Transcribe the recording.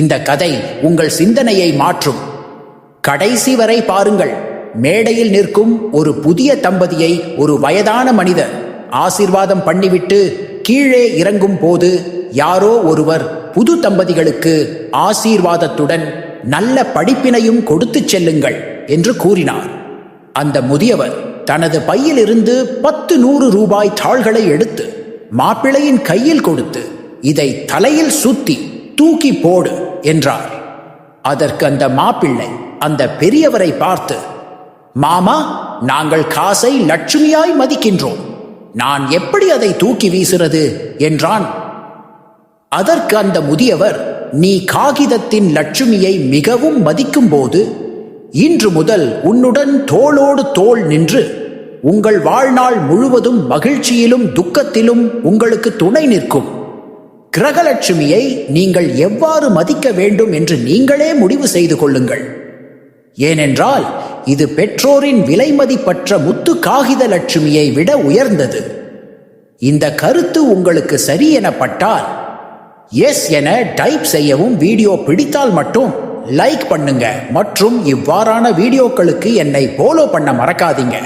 இந்த கதை உங்கள் சிந்தனையை மாற்றும். கடைசி வரை பாருங்கள். மேடையில் நிற்கும் ஒரு புதிய தம்பதியை ஒரு வயதான மனிதர் ஆசீர்வாதம் பண்ணிவிட்டு கீழே இறங்கும் போது யாரோ ஒருவர் புது தம்பதிகளுக்கு ஆசீர்வாதத்துடன் நல்ல படிப்பினையும் கொடுத்துச் செல்லுங்கள் என்று கூறினார். அந்த முதியவர் தனது பையிலிருந்து பத்து நூறு ரூபாய் தாள்களை எடுத்து மாப்பிள்ளையின் கையில் கொடுத்து இதை தலையில் சுத்தி தூக்கி போடு என்றார். அதற்கு அந்த மாப்பிள்ளை அந்த பெரியவரை பார்த்து மாமா நாங்கள் காசை லட்சுமியாய் மதிக்கின்றோம். நான் எப்படி அதை தூக்கி வீசுறது? என்றான். அதற்கு அந்த முதியவர் நீ காகிதத்தின் லட்சுமியை மிகவும் மதிக்கும்போது இன்று முதல் உன்னுடன் தோளோடு தோள் நின்று உங்கள் வாழ்நாள் முழுவதும் மகிழ்ச்சியிலும் துக்கத்திலும் உங்களுக்கு துணை நிற்கும். கிரகலட்சுமியை நீங்கள் எவ்வாறு மதிக்க வேண்டும் என்று நீங்களே முடிவு செய்து கொள்ளுங்கள். ஏனென்றால் இது பெற்றோரின் விலைமதிப்பற்ற முத்து காகித லட்சுமியை விட உயர்ந்தது. இந்த கருத்து உங்களுக்கு சரி எனப்பட்டால் எஸ் என டைப் செய்யவும் வீடியோ பிடித்தால் மட்டும் லைக் பண்ணுங்க. மற்றும் இவ்வாறான வீடியோக்களுக்கு என்னை ஃபாலோ பண்ண மறக்காதீங்க.